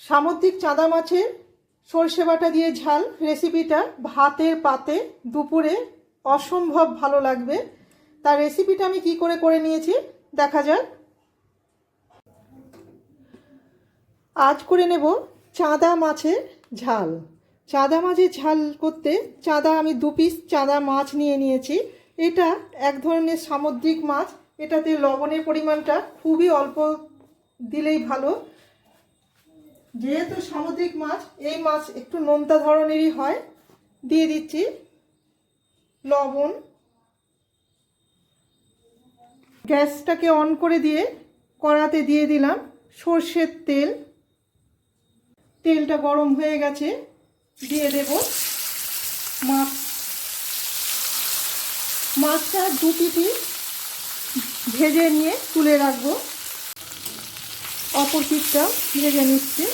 সামুদ্রিক চাঁদা মাছের সর্ষে বাটা দিয়ে ঝাল। রেসিপিটা ভাতের পাতে দুপুরে অসম্ভব ভালো লাগবে। তার রেসিপিটা আমি কি করে করে নিয়েছি দেখা যাক। আজ করে নেব চাঁদা মাছের ঝাল। চাঁদা মাছের ঝাল করতে চাঁদা আমি দু পিস চাঁদা মাছ নিয়ে নিয়েছি। এটা এক ধরনের সামুদ্রিক মাছ। এটাতে লবণের পরিমাণটা খুবই অল্প দিলেই ভালো। যেহেতু সামুদ্রিক মাছ, এই মাছ একটু নোনতা ধরনেরই হয়। দিয়ে দিচ্ছি লবণ। গ্যাসটাকে অন করে দিয়ে কড়াতে দিয়ে দিলাম সর্ষের তেল। তেলটা গরম হয়ে গেছে, দিয়ে দেব মাছ। মাছটা দু পিটি ভেজে নিয়ে তুলে রাখব। অপর পিঠটা ভেজে নিচ্ছি।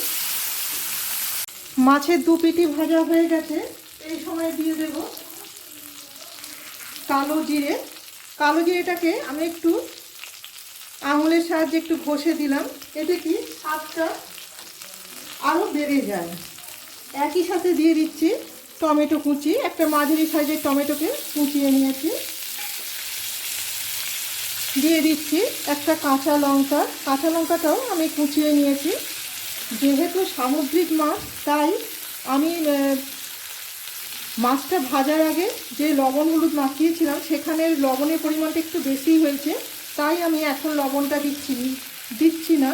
মাছের দু পিটি ভাজা হয়ে গেছে। এই সময় দিয়ে দেব কালো জিরে। কালো জিরেটাকে আমি একটু আঙুলের সাহায্যে একটু ঘষে দিলাম। এতে কি স্বাদটা আরও বেড়ে যায়। একই সাথে দিয়ে দিচ্ছি টমেটো কুচি। একটা মাঝারি সাইজের টমেটোকে কুচিয়ে নিয়েছি। দিয়ে দিচ্ছি একটা কাঁচা লঙ্কা। কাঁচা লঙ্কাটাও আমি কুচিয়ে নিয়েছি। যেহেতু সামুদ্রিক মাছ, তাই আমি মাছটা ভাজার আগে যে লবণ হলুদ মাখিয়েছিলাম, সেখানে লবণের পরিমাণটা একটু বেশি হয়েছে, তাই আমি এখন লবণটা দিচ্ছি দিচ্ছি না।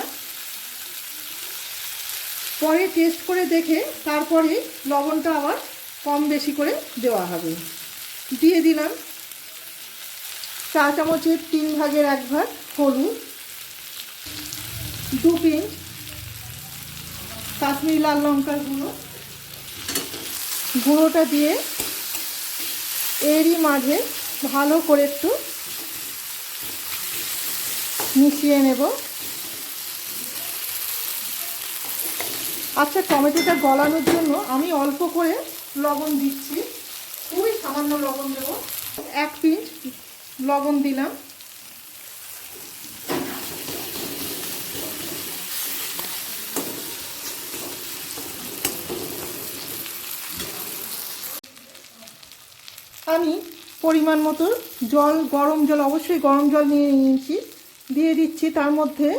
পরে টেস্ট করে দেখে তারপরে লবণটা আবার কম বেশি করে দেওয়া হবে। দিয়ে দিলাম চা চামচের তিন ভাগের এক ভাগ হলুদ, দু পিঞ্চ কাশ্মীরি লাল লঙ্কার গুঁড়ো। গুঁড়োটা দিয়ে এরই মাঝে ভালো করে একটু মিশিয়ে নেব। আচ্ছা টমেটোটা গলানোর জন্য আমি অল্প করে লবণ দিচ্ছি। খুবই সামান্য লবণ দেবো। এক পিঞ্চ লবণ দিলাম। আমি পরিমাণ মতো জল, গরম জল, অবশ্যই গরম জল নিয়ে নিয়েছি। দিয়ে দিচ্ছি তার মধ্যে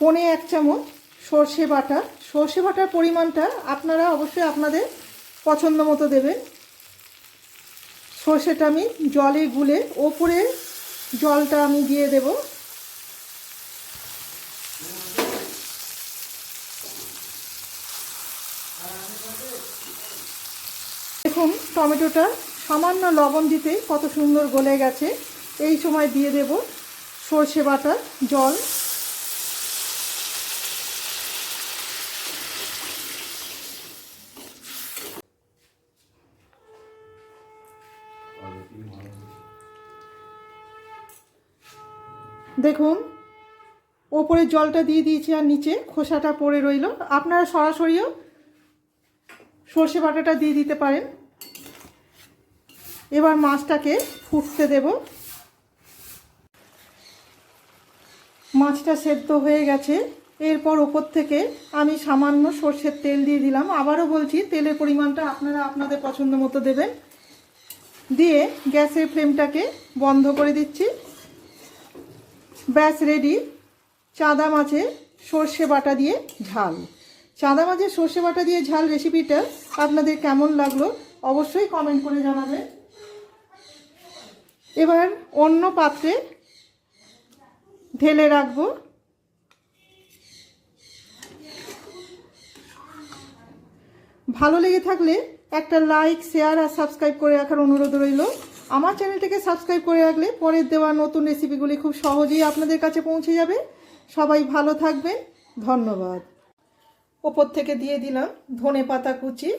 পনে এক চামচ সর্ষে বাটা। সর্ষে বাটার পরিমাণটা আপনারা অবশ্যই আপনাদের পছন্দ মতো দেবেন। সর্ষেটা আমি জলে গুলে ওপরে জলটা আমি দিয়ে দেব। দেখুন, টমেটোটা সামান্য লবণ দিতেই কত সুন্দর গলে গেছে। এই সময় দিয়ে দেব সর্ষে বাটা জল। দেখুন, ওপরে জলটা দিয়ে দিয়েছি আর নিচে খোসাটা পড়ে রইল। আপনারা সরাসরিও সর্ষে বাটাটা দিয়ে দিতে পারেন। এবার মাছটাকে ফুটতে দেব। মাছটা সেদ্ধ হয়ে গেছে। এরপর ওপর থেকে আমি সামান্য সর্ষের তেল দিয়ে দিলাম। আবারও বলছি, তেলের পরিমাণটা আপনারা আপনাদের পছন্দ মতো দেবেন। দিয়ে গ্যাসের ফ্লেমটাকে বন্ধ করে দিচ্ছি। ব্যাস রেডি চাঁদা মাছের সর্ষে বাটা দিয়ে ঝাল। চাঁদা মাছের সর্ষে বাটা দিয়ে ঝাল রেসিপিটা আপনাদের কেমন লাগল অবশ্যই কমেন্ট করে জানাবেন এবার অন্য পাত্রে ঢেলে রাখব। ভালো লেগে থাকলে একটা লাইক শেয়ার আর সাবস্ক্রাইব করে রাখার অনুরোধ রইল। আমার চ্যানেলটিকে সাবস্ক্রাইব করে রাখলে পরের দেওয়া নতুন রেসিপিগুলি খুব সহজেই আপনাদের কাছে পৌঁছে যাবে। সবাই ভালো থাকবেন। ধন্যবাদ। ওপর থেকে দিয়ে দিলাম ধনে পাতা কুচি।